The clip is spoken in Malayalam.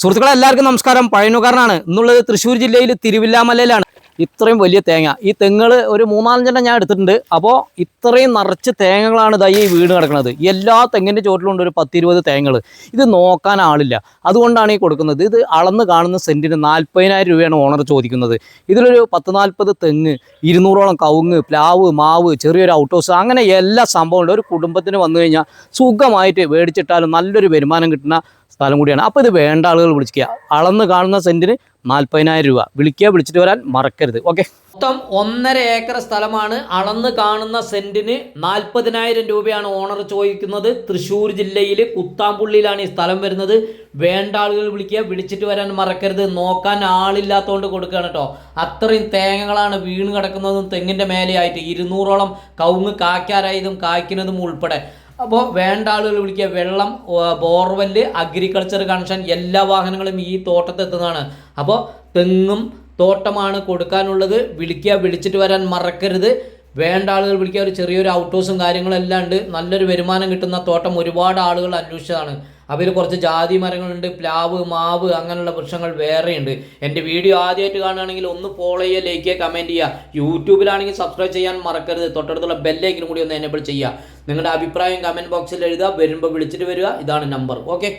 സുഹൃത്തുക്കളെ എല്ലാവർക്കും നമസ്കാരം. പഴയനുകാരനാണ് ഇന്നുള്ളത് തൃശ്ശൂർ ജില്ലയിൽ തിരുവില്ലാമലയിലാണ്. ഇത്രയും വലിയ തേങ്ങ. ഈ തെങ്ങൾ ഒരു മൂന്നാലഞ്ചെണ്ണം ഞാൻ എടുത്തിട്ടുണ്ട്. അപ്പോൾ ഇത്രയും നിറച്ച് തേങ്ങകളാണ് ഇതാ ഈ വീട് കിടക്കുന്നത്. എല്ലാ തെങ്ങിന്റെ ചോട്ടിലുണ്ട് ഒരു പത്തിരുപത് തേങ്ങകൾ ഇത് നോക്കാൻ ആളില്ല. അതുകൊണ്ടാണ് ഈ കൊടുക്കുന്നത്. ഇത് അളന്ന് കാണുന്ന സെന്റിന് നാൽപ്പതിനായിരം രൂപയാണ് ഓണർ ചോദിക്കുന്നത്. ഇതിലൊരു പത്ത് നാൽപ്പത് തെങ്ങ് ഇരുന്നൂറോളം കവുങ്ങ് പ്ലാവ് മാവ് ചെറിയൊരു ഔട്ട് ഹൗസ് അങ്ങനെ എല്ലാ സംഭവമുണ്ട്. ഒരു കുടുംബത്തിന് വന്നു കഴിഞ്ഞാൽ സുഖമായിട്ട് മേടിച്ചിട്ടാലും നല്ലൊരു വരുമാനം കിട്ടുന്ന സ്ഥലം കൂടിയാണ്. അപ്പോൾ ഇത് വേണ്ട ആളുകൾ വിളിക്കുക അളന്ന് കാണുന്ന സെന്റിന് നാൽപ്പതിനായിരം രൂപ. വിളിക്കുക വിളിച്ചിട്ട് വരാൻ മറക്കരുത്. ഓക്കെ മൊത്തം ഒന്നര ഏക്കർ സ്ഥലമാണ്. അളന്ന് കാണുന്ന സെന്റിന് നാൽപ്പതിനായിരം രൂപയാണ് ഓണർ ചോദിക്കുന്നത്. തൃശ്ശൂർ ജില്ലയിൽ കുത്താമ്പുള്ളിയിലാണ് ഈ സ്ഥലം വരുന്നത്. വേണ്ട ആളുകൾ വിളിക്കുക വിളിച്ചിട്ട് വരാൻ മറക്കരുത്. നോക്കാൻ ആളില്ലാത്തതുകൊണ്ട് കൊടുക്കുകയാണ് കേട്ടോ അത്രയും തേങ്ങകളാണ് വീണ് കിടക്കുന്നതും തെങ്ങിന്റെ മേലെയായിട്ട്. ഇരുന്നൂറോളം കവുങ്ങ് കായ്ക്കാരായതും കായ്ക്കുന്നതും ഉൾപ്പെടെ. അപ്പോൾ വേണ്ട ആളുകൾ വിളിക്കുക. വെള്ളം ബോർവെല്ല് അഗ്രികൾച്ചർ കണക്ഷൻ എല്ലാ വാഹനങ്ങളും ഈ തോട്ടത്ത് എത്തുന്നതാണ്. അപ്പോൾ തെങ്ങും തോട്ടമാണ് കൊടുക്കാനുള്ളത്. വിളിക്കുക വിളിച്ചിട്ട് വരാൻ മറക്കരുത്. വേണ്ട ആളുകൾ വിളിക്കുക. ഒരു ചെറിയൊരു ഔട്ട് ഹൗസും കാര്യങ്ങളും എല്ലാം ഉണ്ട്. നല്ലൊരു വരുമാനം കിട്ടുന്ന തോട്ടം ഒരുപാട് ആളുകൾ അന്വേഷിച്ചതാണ്. അവയിൽ കുറച്ച് ജാതി മരങ്ങളുണ്ട് പ്ലാവ് മാവ് അങ്ങനെയുള്ള വൃക്ഷങ്ങൾ വേറെയുണ്ട്. എന്റെ വീഡിയോ ആദ്യമായിട്ട് കാണുകയാണെങ്കിൽ ഒന്ന് ഫോളോ ചെയ്യുക ലൈക്ക് ചെയ്യുക കമന്റ് ചെയ്യുക. യൂട്യൂബിലാണെങ്കിൽ സബ്സ്ക്രൈബ് ചെയ്യാൻ മറക്കരുത്. തൊട്ടടുത്തുള്ള ബെല്ലേക്കിനും കൂടി ഒന്ന് എനേബിൾ ചെയ്യുക. നിങ്ങളുടെ അഭിപ്രായം കമന്റ് ബോക്സിൽ എഴുതുക. വരുമ്പോൾ വിളിച്ചിട്ട് വരിക. ഇതാണ് നമ്പർ ഓക്കെ